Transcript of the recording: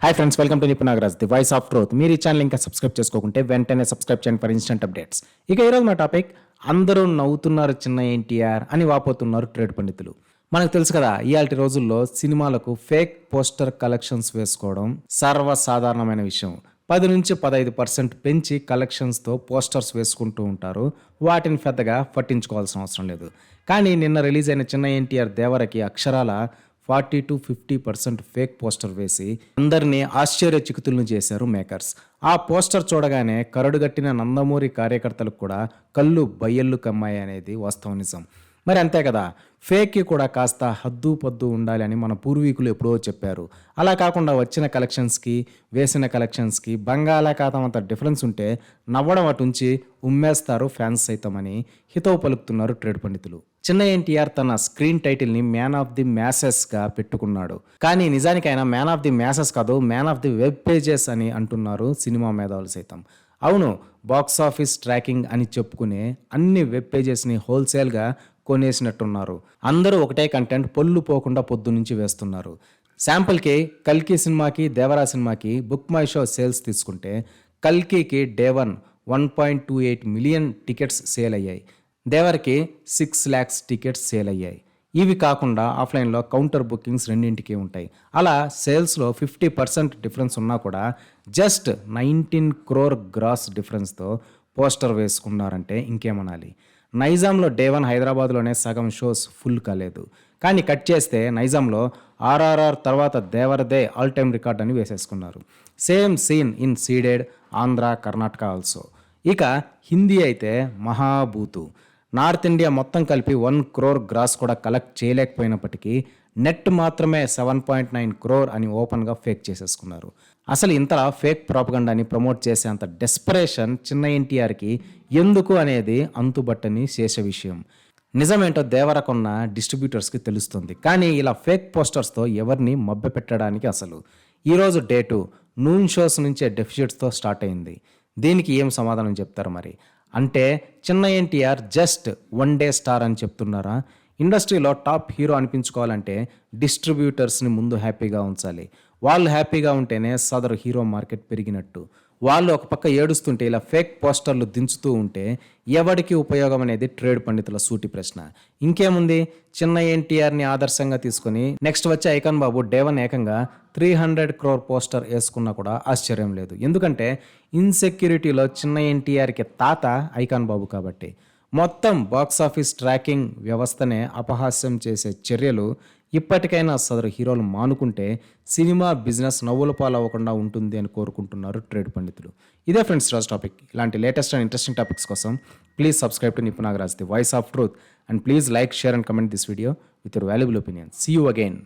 Hi friends welcome to Nipu Nagaraj the voice of truth మీరు ఈ channel ఇంకా subscribe చేసుకోకుంటే వెంటనే సబ్స్క్రైబ్ చేయండి ఫర్ ఇన్స్టెంట్ అప్డేట్స్ ఇక ఈరోజు మా టాపిక్ అందరూ నవ్వుతున్నారు చిన్న ఎన్టీఆర్ అని వాపోతున్నారు ట్రేడ్ పండితులు. మనకు తెలుసు కదా ఇవాళ రోజుల్లో సినిమాలకు ఫేక్ పోస్టర్ కలెక్షన్స్ వేసుకోవడం సర్వసాధారణమైన విషయం. పది నుంచి పదహైదు పర్సెంట్ పెంచి కలెక్షన్స్తో పోస్టర్స్ వేసుకుంటూ ఉంటారు. వాటిని పెద్దగా పట్టించుకోవాల్సిన అవసరం లేదు. కానీ నిన్న రిలీజ్ అయిన చిన్న ఎన్టీఆర్ దేవరకి అక్షరాల forty to fifty percent fake poster వేసి అందరినీ ఆశ్చర్యచికితులను చేశారు మేకర్స్. ఆ పోస్టర్ చూడగానే కరడుగట్టిన నందమూరి కార్యకర్తలకు కూడా కళ్ళు బయ్యళ్ళు కమ్మాయి అనేది వాస్తవ నిజం. మరి అంతే కదా ఫేక్కి కూడా కాస్త హద్దు పద్దు ఉండాలి అని మన పూర్వీకులు ఎప్పుడో చెప్పారు. అలా కాకుండా వచ్చిన కలెక్షన్స్కి వేసిన కలెక్షన్స్కి బంగాళాఖాతం అంత డిఫరెన్స్ ఉంటే నవ్వడం అటుంచి ఉమ్మేస్తారు ఫ్యాన్స్ సైతమని హితవు పలుకుతున్నారు ట్రేడ్ పండితులు. చిన్న ఎన్టీఆర్ తన స్క్రీన్ టైటిల్ని మ్యాన్ ఆఫ్ ది మ్యాసెస్గా పెట్టుకున్నాడు. కానీ నిజానికి ఆయన మ్యాన్ ఆఫ్ ది మ్యాసెస్ కాదు man of the web pages అని అంటున్నారు సినిమా మేధావులు సైతం. అవును బాక్స్ ఆఫీస్ ట్రాకింగ్ అని చెప్పుకునే అన్ని వెబ్ పేజెస్ని హోల్సేల్గా కొనేసినట్టున్నారు. అందరూ ఒకటే కంటెంట్ పొల్లు పోకుండా పొద్దు నుంచి వేస్తున్నారు. శాంపుల్కి కల్కి సినిమాకి దేవరా సినిమాకి బుక్ మై షో సేల్స్ తీసుకుంటే కల్కికి day one one point two eight million tickets sale అయ్యాయి. దేవర్కి సిక్స్ ల్యాక్స్ టికెట్స్ సేల్ అయ్యాయి. ఇవి కాకుండా ఆఫ్లైన్లో కౌంటర్ బుకింగ్స్ రెండింటికి ఉంటాయి. అలా సేల్స్లో ఫిఫ్టీ పర్సెంట్ డిఫరెన్స్ ఉన్నా కూడా జస్ట్ నైన్టీన్ క్రోర్ గ్రాస్ డిఫరెన్స్తో పోస్టర్ వేసుకున్నారంటే ఇంకేమనాలి. నైజాంలో డే వన్ హైదరాబాద్లోనే సగం షోస్ ఫుల్ కాలేదు. కానీ కట్ చేస్తే నైజాంలో ఆర్ఆర్ఆర్ తర్వాత దేవరదే ఆల్ టైమ్ రికార్డ్ అని వేసేసుకున్నారు. Same scene in Ceded Andhra Karnataka also ఇక హిందీ అయితే మహాభూతు. నార్త్ ఇండియా మొత్తం కలిపి వన్ క్రోర్ గ్రాస్ కూడా కలెక్ట్ చేయలేకపోయినప్పటికీ నెట్ మాత్రమే సెవెన్ పాయింట్ నైన్ క్రోర్ అని ఓపెన్గా ఫేక్ చేసేసుకున్నారు. అసలు ఇంతలా ఫేక్ ప్రాపగండాని ప్రమోట్ చేసే అంత డెస్పరేషన్ చిన్న ఎన్టీఆర్కి ఎందుకు అనేది అంతుబట్టని శేష విషయం. నిజమేంటో దేవరకొన్న డిస్ట్రిబ్యూటర్స్కి తెలుస్తుంది. కానీ ఇలా ఫేక్ పోస్టర్స్తో ఎవరిని మభ్యపెట్టడానికి అసలు? ఈరోజు డేటు నూన్ షోస్ నుంచే డెఫిషిట్స్తో స్టార్ట్ అయింది. దీనికి ఏం సమాధానం చెప్తారు మరి? అంటే చిన్న NTR just one day star అని చెప్తున్నారా? ఇండస్ట్రీలో టాప్ హీరో అనిపించుకోవాలంటే డిస్ట్రిబ్యూటర్స్ని ముందు హ్యాపీగా ఉంచాలి. వాళ్ళు హ్యాపీగా ఉంటేనే సదరు హీరో మార్కెట్ పెరిగినట్టు. వాళ్ళు ఒక పక్క ఏడుస్తుంటే ఇలా ఫేక్ పోస్టర్లు దించుతూ ఉంటే ఎవరికి ఉపయోగం అనేది ట్రేడ్ పండితుల సూటి ప్రశ్న. ఇంకేముంది? చిన్న ఎన్టీఆర్ని ఆదర్శంగా తీసుకుని నెక్స్ట్ వచ్చే ఐకాన్ బాబు డేవన్ ఏకంగా త్రీ హండ్రెడ్ క్రోర్ పోస్టర్ వేసుకున్నా కూడా ఆశ్చర్యం లేదు. ఎందుకంటే ఇన్సెక్యూరిటీలో చిన్న ఎన్టీఆర్కి తాత ఐకాన్ బాబు కాబట్టి. మొత్తం బాక్స్ ఆఫీస్ ట్రాకింగ్ వ్యవస్థనే అపహాస్యం చేసే చర్యలు ఇప్పటికైనా సదరు హీరోలు మానుకుంటే సినిమా బిజినెస్ నవ్వుల పాలవ్వకుండా ఉంటుంది అని కోరుకుంటున్నారు ట్రేడ్ పండితులు. ఇదే ఫ్రెండ్స్ రాజ్ టాపిక్ ఇలాంటి లేటెస్ట్ అండ్ ఇంట్రెస్టింగ్ టాపిక్స్ కోసం please subscribe to Nipunagaraj the voice of truth and please like share and comment this video with your valuable opinion see you again